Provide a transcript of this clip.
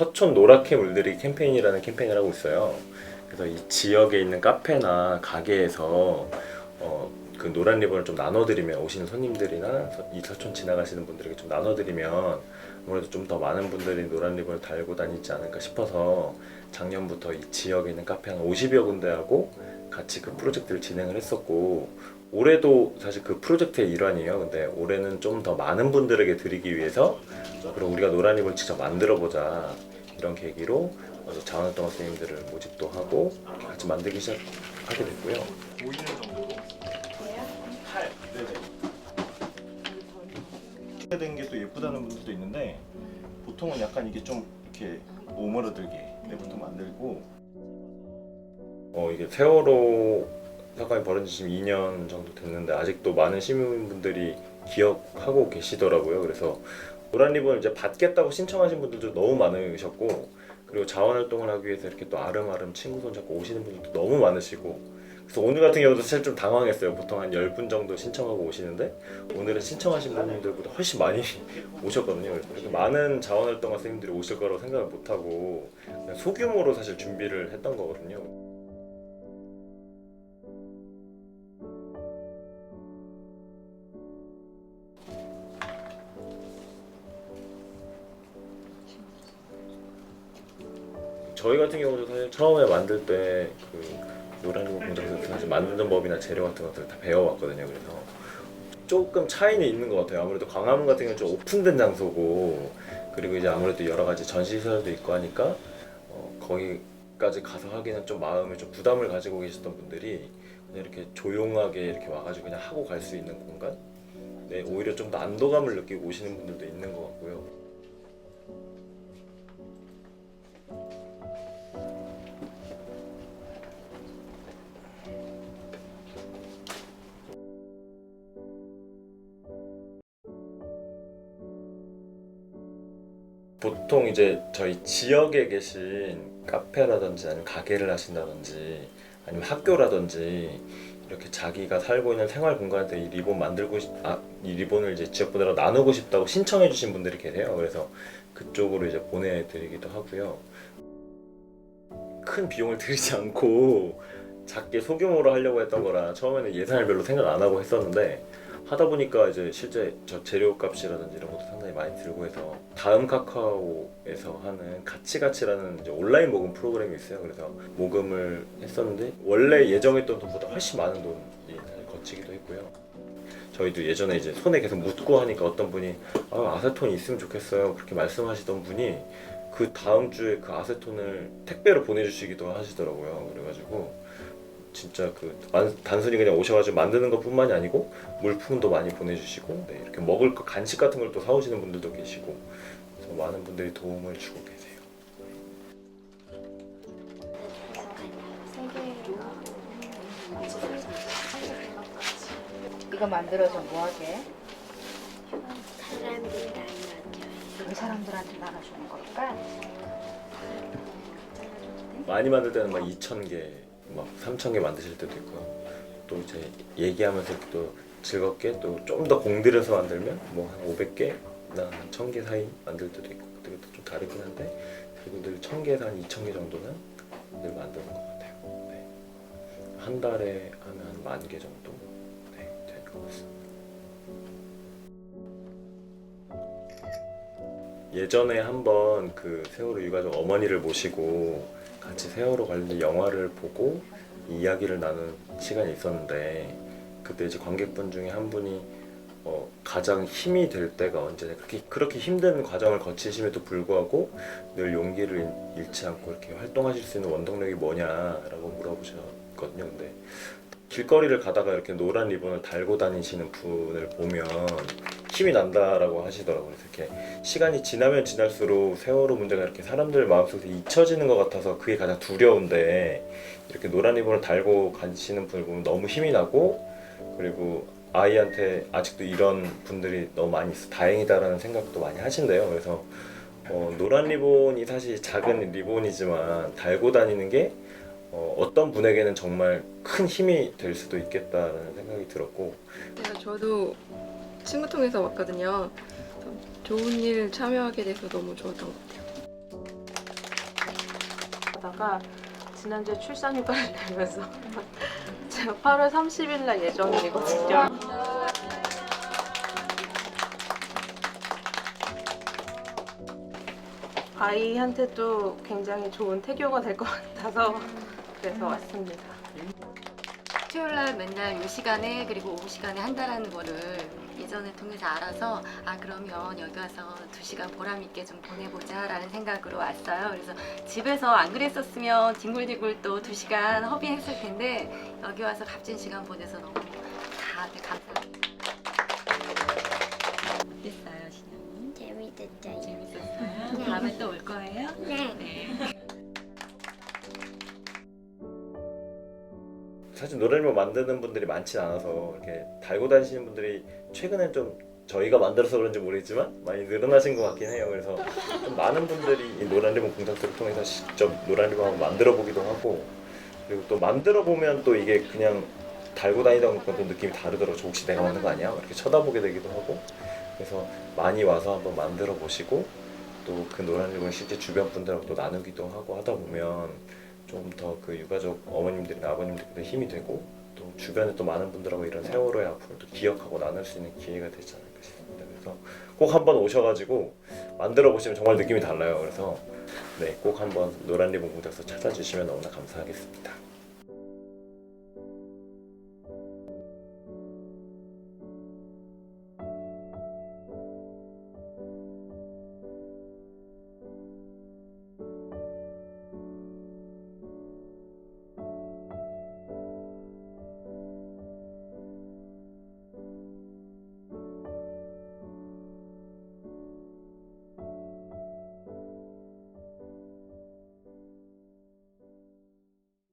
서촌 노랗게 물들이 캠페인이라는 캠페인을 하고 있어요. 그래서 이 지역에 있는 카페나 가게에서 어, 그 노란 리본을 좀 나눠드리면 오시는 손님들이나 서- 이 서촌 지나가시는 분들에게 좀 나눠드리면 아무래도 좀 더 많은 분들이 노란 리본을 달고 다니지 않을까 싶어서 작년부터 이 지역에 있는 카페 한 50여 군데하고 같이 그 프로젝트를 진행을 했었고 올해도 사실 그 프로젝트의 일환이에요. 근데 올해는 좀 더 많은 분들에게 드리기 위해서 그리고 우리가 노란 리본 직접 만들어 보자 이런 계기로 어, 자원활동 선생님들을 모집도 하고 같이 만들기 시작하게 됐고요. 보이는 정도로 8. 네네. 된게 또 예쁘다는 분들도 있는데 보통은 약간 이게 좀 이렇게 오므러들게 내부터 만들고 어 이게 세월호 사건이 벌어진 지 지금 2년 정도 됐는데 아직도 많은 시민분들이 기억하고 계시더라고요. 그래서 노란 리본을 이제 받겠다고 신청하신 분들도 너무 많으셨고 그리고 자원활동을 하기 위해서 이렇게 또 아름아름 친구 손잡고 오시는 분들도 너무 많으시고 그래서 오늘 같은 경우도 사실 좀 당황했어요. 보통 한 10분 정도 신청하고 오시는데 오늘은 신청하신 분들보다 훨씬 많이 오셨거든요. 그래서 많은 자원활동 학생님들이 오실 거라고 생각을 못하고 소규모로 사실 준비를 했던 거거든요. 저희 같은 경우도 사실 처음에 만들 때그 노란리본 공장에서 사실 만드는 법이나 재료 같은 것들을 다 배워왔거든요. 그래서 조금 차이는 있는 것 같아요. 아무래도 광화문 같은 경우는 좀 오픈된 장소고 그리고 이제 아무래도 여러 가지 전시시설도 있고 하니까 어, 거기까지 가서 하기는 좀 마음에 좀 부담을 가지고 계셨던 분들이 그냥 이렇게 조용하게 이렇게 와가지고 그냥 하고 갈 수 있는 공간? 네, 오히려 좀 더 안도감을 느끼고 오시는 분들도 있는 것 같고요. 보통 이제 저희 지역에 계신 카페라든지 아니면 가게를 하신다든지 아니면 학교라든지 이렇게 자기가 살고 있는 생활 공간에 이 리본 만들고 싶, 아, 이 리본을 이제 지역분들하고 나누고 싶다고 신청해 주신 분들이 계세요. 그래서 그쪽으로 이제 보내드리기도 하고요. 큰 비용을 들이지 않고 작게 소규모로 하려고 했던 거라 처음에는 예산을 별로 생각 안 하고 했었는데 하다 보니까 이제 실제 저 재료 값이라든지 이런 것도 상당히 많이 들고 해서 다음 카카오에서 하는 가치가치라는 이제 온라인 모금 프로그램이 있어요. 그래서 모금을 했었는데 원래 예정했던 돈보다 훨씬 많은 돈이 거치기도 했고요. 저희도 예전에 이제 손에 계속 묻고 하니까 어떤 분이 아, 아세톤이 있으면 좋겠어요. 그렇게 말씀하시던 분이 그 다음 주에 그 아세톤을 택배로 보내주시기도 하시더라고요. 그래가지고 진짜 그 만- 단순히 그냥 오셔가지고 만드는 것뿐만이 아니고 물품도 많이 보내주시고 네, 이렇게 먹을 거 간식 같은 걸 또 사오시는 분들도 계시고 그래서 많은 분들이 도움을 주고 계세요. 이거 만들어서 뭐하게? 이 사람들한테 나눠주는 걸까? 많이 만들 때는 막 2천 개, 막 3천 개 만드실 때도 있고요. 또 이제 얘기하면서 또 즐겁게 또 좀 더 공들여서 만들면 뭐 한 500개 나 한 1000개 사이 만들 때도 있고 그것도 좀 다르긴 한데 그리고 늘 1000개에서 한 2000개 정도는 늘 만드는 것 같아요. 네. 한 달에 하면 한 만 개 정도 네, 되는 것 같습니다. 예전에 한번 그 세월호 유가족 어머니를 모시고 같이 세월호 관련 영화를 보고 이야기를 나눈 시간이 있었는데 그때 이제 관객분 중에 한 분이 어, 가장 힘이 될 때가 언제냐 그렇게 그렇게 힘든 과정을 거치심에도 불구하고 늘 용기를 잃- 잃지 않고 이렇게 활동하실 수 있는 원동력이 뭐냐라고 물어보셨거든요. 근데 길거리를 가다가 이렇게 노란 리본을 달고 다니시는 분을 보면 힘이 난다라고 하시더라고요. 이렇게 시간이 지나면 지날수록 세월호 문제가 이렇게 사람들 마음속에서 잊혀지는 것 같아서 그게 가장 두려운데 이렇게 노란 리본을 달고 가시는 분을 보면 너무 힘이 나고 그리고 아이한테 아직도 이런 분들이 너무 많이 있어 다행이다라는 생각도 많이 하신대요. 그래서 어, 노란 리본이 사실 작은 리본이지만 달고 다니는 게 어, 어떤 분에게는 정말 큰 힘이 될 수도 있겠다라는 생각이 들었고 네, 저도 친구 통해서 왔거든요. 참 좋은 일 참여하게 돼서 너무 좋았던 것 같아요. 하다가 지난주에 출산휴가를 내면서 제가 8월 30일 날 예정이거든요. 아이한테도 굉장히 좋은 태교가 될 것 같아서 그래서 왔습니다. 수요일 날 맨날 이 시간에 그리고 오후 시간에 한다라는 거를 예전을 통해서 알아서 아 그러면 여기 와서 두 시간 보람 있게 좀 보내보자라는 생각으로 왔어요. 그래서 집에서 안 그랬었으면 뒹굴뒹굴 또 두 시간 허비했을 텐데 여기 와서 값진 시간 보내서 너무 다들 감사합니다. 어땠어요, 신영님? 재밌었어요. 재밌었어요? 다음에 또 올 거예요? 네. 네. 사실 노래를 만드는 분들이 많지 않아서 이렇게 달고 다니시는 분들이 최근엔 좀 저희가 만들어서 그런지 모르겠지만 많이 늘어나신 것 같긴 해요. 그래서 좀 많은 분들이 이 노란 리본 공작들을 통해서 직접 노란 리본을 만들어 보기도 하고 그리고 또 만들어 보면 또 이게 그냥 달고 다니던 것과 또 느낌이 다르더라고. 저 혹시 내가 만든 거 아니야? 이렇게 쳐다보게 되기도 하고 그래서 많이 와서 한번 만들어 보시고 또 그 노란 리본을 실제 주변 분들하고 또 나누기도 하고 하다 보면 좀 더 그 유가족 어머님들이나 아버님들도 힘이 되고 또 주변에 또 많은 분들하고 이런 세월호의 아픔을 또 기억하고 나눌 수 있는 기회가 되지 않을까 싶습니다. 그래서 꼭 한번 오셔가지고 만들어 보시면 정말 느낌이 달라요. 그래서 네, 꼭 한번 노란 리본 공작소 찾아주시면 너무나 감사하겠습니다.